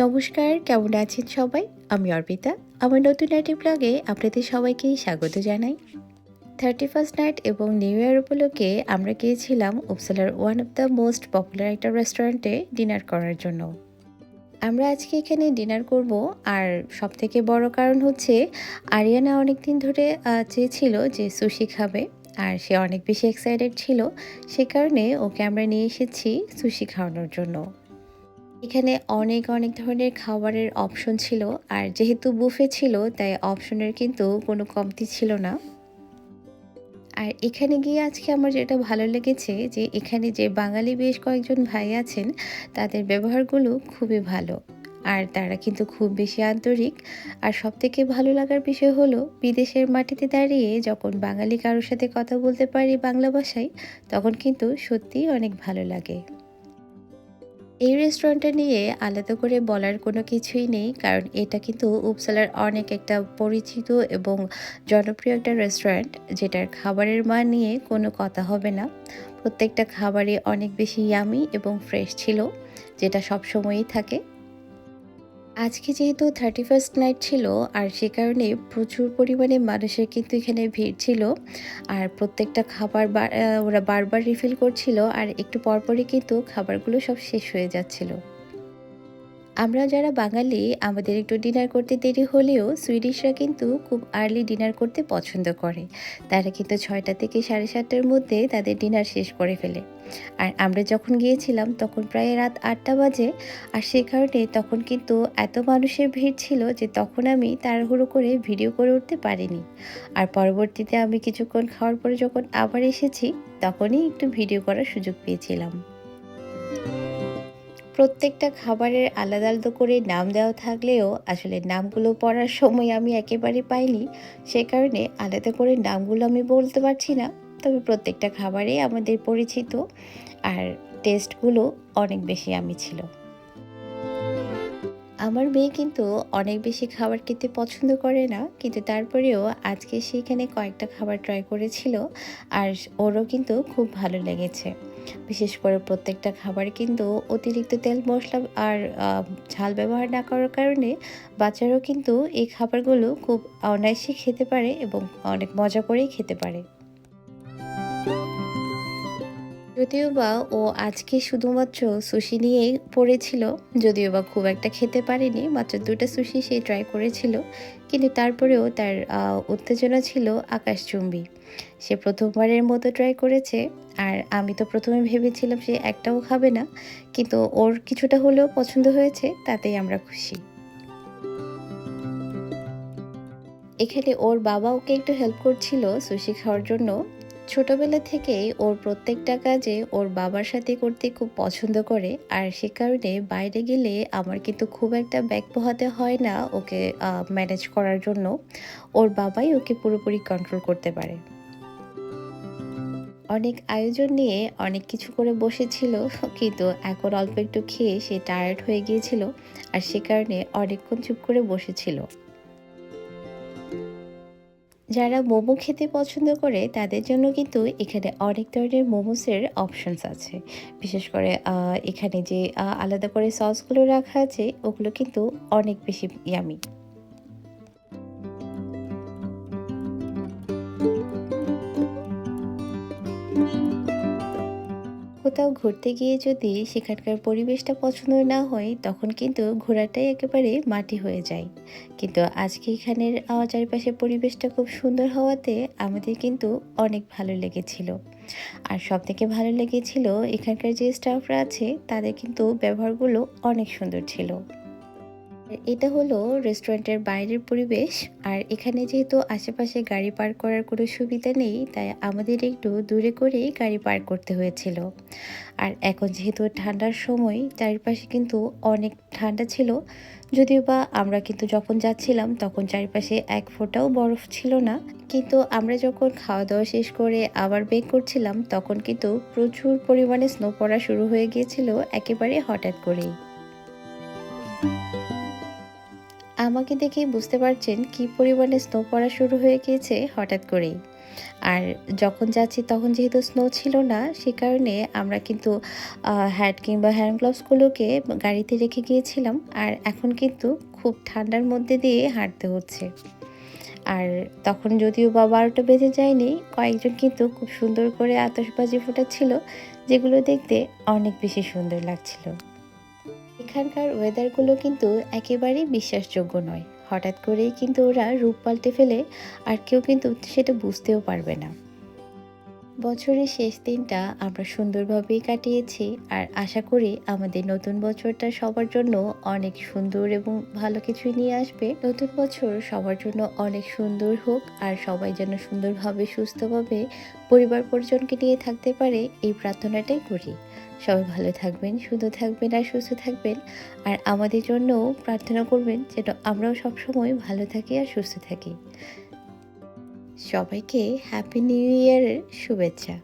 নমস্কার, কেমন আছেন সবাই? আমি অর্পিতা। আমার নতুন একটি ব্লগে আপনাদের সবাইকেই স্বাগত জানাই। থার্টি ফার্স্ট নাইট এবং নিউ ইয়ার উপলক্ষে আমরা গিয়েছিলাম উপসালার one of the most popular একটা রেস্টুরেন্টে ডিনার করার জন্য। আমরা আজকে এখানে ডিনার করব আর সব থেকে বড় কারণ হচ্ছে আরিয়ানা অনেক দিন ধরে চেয়েছিল যে সুশি খাবে আর সে অনেক বেশি এক্সাইটেড ছিল। সে কারণে ওকে আমরা নিয়ে এসেছি সুশি খাওয়ানোর জন্য। এখানে অনেক অনেক ধরনের খাবারের অপশন ছিল। আর যেহেতু বুফে ছিল, তাই অপশনের কিন্তু কোনো কমতি ছিল না। আর এখানে গিয়ে আজকে আমার যেটা ভালো লেগেছে, যে এখানে যে বাঙালি বেশ কয়েকজন ভাই আছেন, তাদের ব্যবহারগুলো খুবই ভালো। আর তারা কিন্তু খুব বেশি আন্তরিক। আর সব থেকে ভালো লাগার বিষয় হলো, বিদেশের মাটিতে দাঁড়িয়ে যখন বাঙালি কারোর সাথে কথা বলতে পারি বাংলা ভাষায়, তখন কিন্তু সত্যিই অনেক ভালো লাগে। এই রেস্টুরেন্টটা নিয়ে আলাদা করে বলার কোনো কিছুই নেই, কারণ এটা কিন্তু উপসালার অনেক একটা পরিচিত এবং জনপ্রিয় একটা রেস্টুরেন্ট যেটার খাবারের মান নিয়ে কোনো কথা হবে না। প্রত্যেকটা খাবারই অনেক বেশি ইয়ামি এবং ফ্রেশ ছিল, যেটা সবসময়ই থাকে। আজকে যেহেতু থার্টি ফার্স্ট নাইট ছিল, আর সে কারণে প্রচুর পরিমাণে মানুষের কিন্তু এখানে ভিড় ছিল। আর প্রত্যেকটা খাবার ওরা বারবার রিফিল করছিল, আর একটু পরপরই কিন্তু খাবারগুলো সব শেষ হয়ে যাচ্ছিল। আমরা যারা বাঙালি, আমাদের একটু ডিনার করতে দেরি হলেও সুইডিশরা কিন্তু খুব আর্লি ডিনার করতে পছন্দ করে। তারা কিন্তু ছয়টা থেকে সাড়ে সাতটার মধ্যে তাদের ডিনার শেষ করে ফেলে। আর আমরা যখন গিয়েছিলাম, তখন প্রায় রাত আটটা বাজে। আর সে কারণে তখন কিন্তু এত মানুষের ভিড় ছিল যে তখন আমি তাড়াহুড়ো করে ভিডিও করে উঠতে পারিনি। আর পরবর্তীতে আমি কিছুক্ষণ খাওয়ার পরে যখন আবার এসেছি, তখনই একটু ভিডিও করার সুযোগ পেয়েছিলাম। প্রত্যেকটা খাবারের আলাদা আলাদা করে নাম দেওয়া থাকলেও আসলে নামগুলো পড়ার সময় আমি একেবারে পাইনি। সে কারণে আলাদা করে নামগুলো আমি বলতে পারছি না। তবে প্রত্যেকটা খাবারই আমাদের পরিচিত আর টেস্টগুলো অনেক বেশি আমি ছিল। আমার মেয়ে কিন্তু অনেক বেশি খাবার খেতে পছন্দ করে না, কিন্তু তারপরেও আজকে সেখানে কয়েকটা খাবার ট্রাই করেছিল আর ওরও কিন্তু খুব ভালো লেগেছে। বিশেষ করে প্রত্যেকটা খাবার কিন্তু অতিরিক্ত তেল, মশলা আর ঝাল ব্যবহার না করার কারণে বাচ্চারাও কিন্তু এই খাবারগুলো খুব অনায়াসে খেতে পারে এবং অনেক মজা করেই খেতে পারে। যদিও বা ও আজকে শুধুমাত্র সুশি নিয়েই পড়েছিল, যদিও বা খুব একটা খেতে পারেনি, মাত্র দুটো সুশি সে ট্রাই করেছিল, কিন্তু তারপরেও তার উত্তেজনা ছিল আকাশচুম্বী। সে প্রথমবারের মতো ট্রাই করেছে, আর আমি তো প্রথমে ভেবেছিলাম সে একটাও খাবে না, কিন্তু ওর কিছুটা হলেও পছন্দ হয়েছে, তাতেই আমরা খুশি। এখানে ওর বাবা ওকে একটু হেল্প করছিল সুশি খাওয়ার জন্য ছোটবেলা থেকেই ওর প্রত্যেকটা কাজে ওর বাবার সাথে করতে খুব পছন্দ করে, আর সে কারণে বাইরে গেলে আমার কিন্তু খুব একটা ব্যাগ পোহাতে হয় না ওকে ম্যানেজ করার জন্য। ওর বাবাই ওকে পুরোপুরি কন্ট্রোল করতে পারে। অনেক আয়োজন নিয়ে অনেক কিছু করে বসেছিল, কিন্তু এখন অল্প একটু খেয়ে সে টায়ার্ড হয়ে গিয়েছিল, আর সে কারণে অনেকক্ষণ চুপ করে বসেছিল। যারা মোমো খেতে পছন্দ করে, তাদের জন্য কিন্তু এখানে অনেক ধরনের মোমোসের অপশনস আছে। বিশেষ করে এখানে যে আলাদা করে সসগুলো রাখা আছে, ওগুলো কিন্তু অনেক বেশি ইয়ামি কোথাও ঘুরতে গিয়ে যদি সেখানকার পরিবেশটা পছন্দ না হয়, তখন কিন্তু ঘোরাটাই একেবারে মাটি হয়ে যায়। কিন্তু আজকে এখানের চারিপাশের পরিবেশটা খুব সুন্দর হওয়াতে আমাদের কিন্তু অনেক ভালো লেগেছিল। আর সব থেকে ভালো লেগেছিল এখানকার যে স্টাফরা আছে, তাদের কিন্তু ব্যবহারগুলো অনেক সুন্দর ছিল। এটা হলো রেস্টুরেন্টের বাইরের পরিবেশ, আর এখানে যেহেতু আশেপাশে গাড়ি পার্ক করার কোনো সুবিধা নেই, তাই আমাদের একটু দূরে করেই গাড়ি পার্ক করতে হয়েছিল। আর এখন যেহেতু ঠান্ডার সময়, চারিপাশে কিন্তু অনেক ঠান্ডা ছিল। যদিও বা আমরা কিন্তু যখন যাচ্ছিলাম, তখন চারিপাশে এক ফোঁটাও বরফ ছিল না। কিন্তু আমরা যখন খাওয়া দাওয়া শেষ করে আবার বেক করছিলাম, তখন কিন্তু প্রচুর পরিমাণে স্নো পড়া শুরু হয়ে গিয়েছিল একেবারে হঠাৎ করেই। আমাকে দেখেই বুঝতে পারছেন কি পরিমাণে স্নো পড়া শুরু হয়ে গিয়েছে হঠাৎ করেই। আর যখন যাচ্ছি তখন যেহেতু স্নো ছিল না, সে কারণে আমরা কিন্তু হ্যাট কিংবা হ্যান্ড গ্লাভসগুলোকে গাড়িতে রেখে গিয়েছিলাম। আর এখন কিন্তু খুব ঠান্ডার মধ্যে দিয়ে হাঁটতে হচ্ছে। আর তখন যদিও বা বারোটা বেজে যায়নি, কয়েকজন কিন্তু খুব সুন্দর করে আতশবাজি ফোটাচ্ছিল, যেগুলো দেখতে অনেক বেশি সুন্দর লাগছিল। এখানকার ওয়েদারগুলো কিন্তু একেবারেই বিশ্বাসযোগ্য নয়। হঠাৎ করেই কিন্তু ওরা রূপ পাল্টে ফেলে আর কেউ কিন্তু সেটা বুঝতেও পারবে না। বছরের শেষ দিনটা আমরা সুন্দরভাবেই কাটিয়েছি আর আশা করি আমাদের নতুন বছরটা সবার জন্য অনেক সুন্দর এবং ভালো কিছুই নিয়ে আসবে। নতুন বছর সবার জন্য অনেক সুন্দর হোক আর সবাই যেন সুন্দরভাবে, সুস্থভাবে পরিবার পরিজনকে নিয়ে থাকতে পারে, এই প্রার্থনাটাই করি। সবাই ভালো থাকবেন, সুন্দর থাকবেন আর সুস্থ থাকবেন আর আমাদের জন্যও প্রার্থনা করবেন যেন আমরাও সবসময় ভালো থাকি আর সুস্থ থাকি। সবাইকে হ্যাপি নিউ ইয়ারের শুভেচ্ছা।